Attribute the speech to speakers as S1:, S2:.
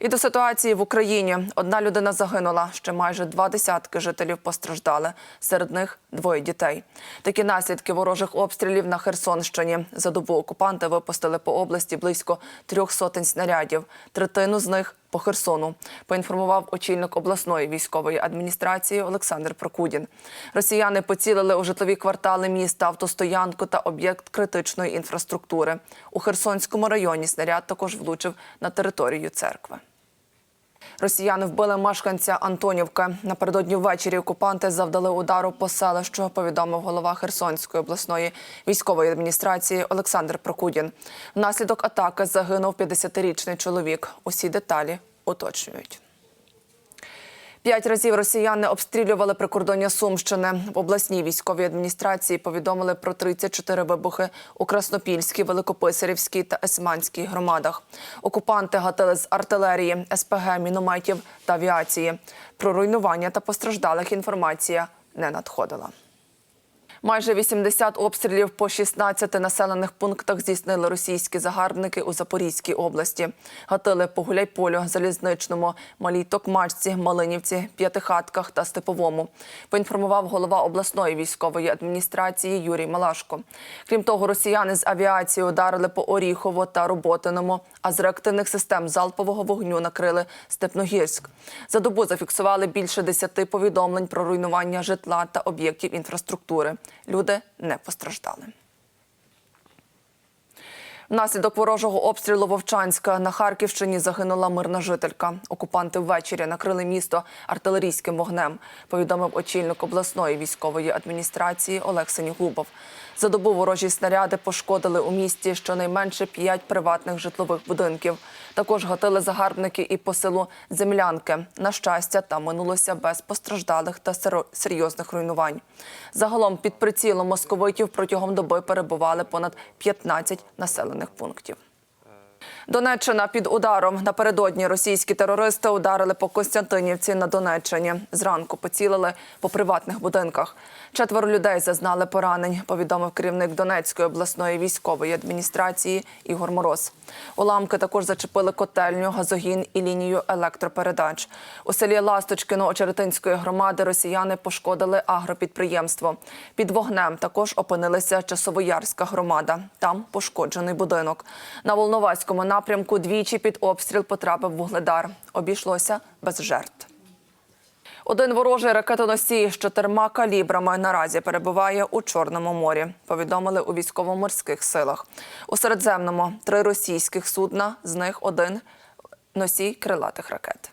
S1: І до ситуації в Україні одна людина загинула, ще майже два десятки жителів постраждали. Серед них двоє дітей. Такі наслідки ворожих обстрілів на Херсонщині. За добу окупанти випустили по області близько трьох сотень снарядів. Третину з них по Херсону. Поінформував очільник обласної військової адміністрації Олександр Прокудін. Росіяни поцілили у житлові квартали міста, автостоянку та об'єкт критичної інфраструктури. У Херсонському районі снаряд також влучив на територію церкви. Росіяни вбили мешканця Антонівки. Напередодні ввечері окупанти завдали удару по селищу, повідомив голова Херсонської обласної військової адміністрації Олександр Прокудін. Внаслідок атаки загинув 50-річний чоловік. Усі деталі уточнюють. П'ять разів росіяни обстрілювали прикордоння Сумщини. В обласній військовій адміністрації повідомили про 34 вибухи у Краснопільській, Великописарівській та Есманській громадах. Окупанти гатили з артилерії, СПГ, мінометів та авіації. Про руйнування та постраждалих інформація не надходила. Майже 80 обстрілів по 16 населених пунктах здійснили російські загарбники у Запорізькій області. Гатили по Гуляйполю, Залізничному, Малій Токмачці, Малинівці, П'ятихатках та Степовому. Поінформував голова обласної військової адміністрації Юрій Малашко. Крім того, росіяни з авіації ударили по Оріхово та Роботиному, а з реактивних систем залпового вогню накрили Степногірськ. За добу зафіксували більше 10 повідомлень про руйнування житла та об'єктів інфраструктури. Люди не постраждали. Внаслідок ворожого обстрілу Вовчанська на Харківщині загинула мирна жителька. Окупанти ввечері накрили місто артилерійським вогнем, повідомив очільник обласної військової адміністрації Олег Сенігубов. За добу ворожі снаряди пошкодили у місті щонайменше п'ять приватних житлових будинків. Також гатили загарбники і по селу Землянки. На щастя, там минулося без постраждалих та серйозних руйнувань. Загалом під прицілом московитів протягом доби перебували понад 15 населених пунктів. Донеччина під ударом. Напередодні російські терористи ударили по Костянтинівці на Донеччині. Зранку поцілили по приватних будинках. Четверо людей зазнали поранень, повідомив керівник Донецької обласної військової адміністрації Ігор Мороз. Уламки також зачепили котельню, газогін і лінію електропередач. У селі Ласточкино Очеретинської громади росіяни пошкодили агропідприємство. Під вогнем також опинилася Часовоярська громада. Там пошкоджений будинок. На Волноваському напрямку двічі під обстріл потрапив вугледар. Обійшлося без жертв. Один ворожий ракетоносій з чотирма калібрами наразі перебуває у Чорному морі. Повідомили у військово-морських силах. У Середземному три російських судна, з них один носій крилатих ракет.